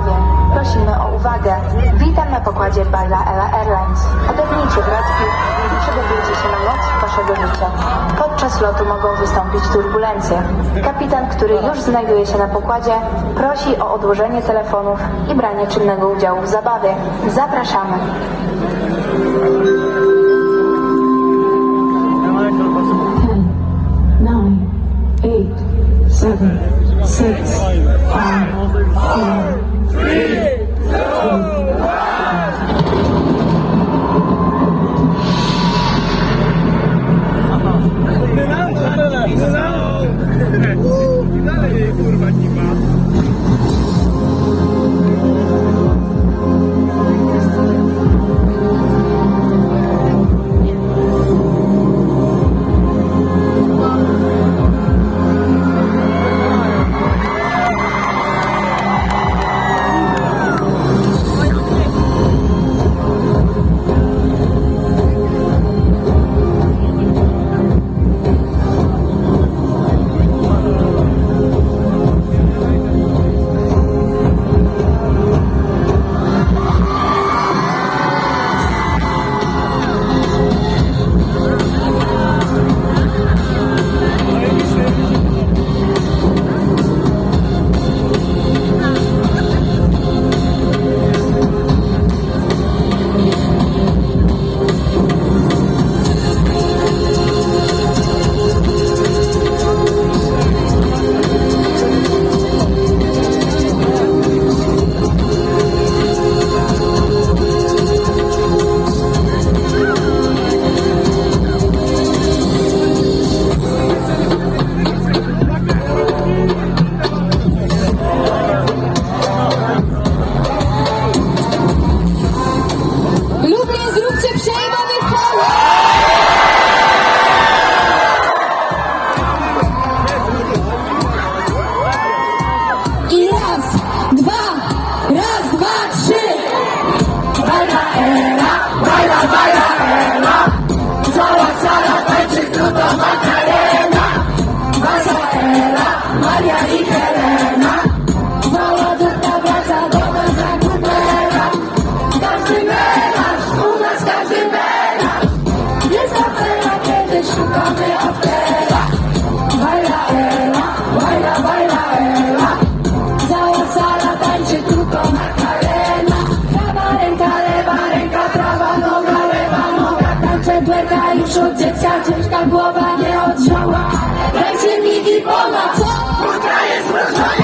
panowie, prosimy o uwagę. Witam na pokładzie Baila Ela Airlines. Ogarnijcie wrotki i przygotujcie się na noc waszego życia. Podczas lotu mogą wystąpić turbulencje. Kapitan, który już znajduje się na pokładzie, prosi o odłożenie telefonów i branie czynnego udziału w zabawie. Zapraszamy. Seven, six, five, four, three, two, błęka już od dziecka, ciężka głowa nie odciąła. Dajcie mi i pomoc, futra jest złożona.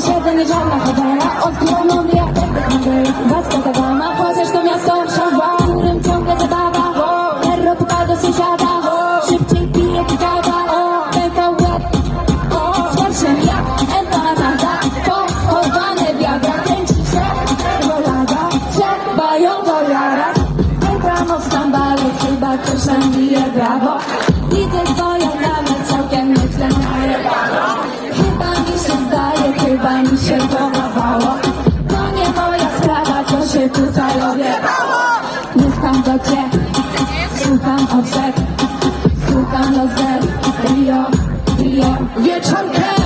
Zwykłe osiedlenie, żadna hotela. Odkloną jak. Wacka ta dama, chociaż to miasto w którym ciągle zabawa. Erro puka do sąsiada, szybciej pije kawa. Pęka łeb, z farszem jak empanada. Pochowane wiadra, kręci się rolada. Trzeba ją dojarać. Dobranoc tam balet, chyba ktoś nam bije brawo. Dawaj mi się domachało To nie moja sprawa, co się tutaj odjebało Mieszkam do cię, szukam odrzek Szukam rozet, Rio, Rio. Wieczorem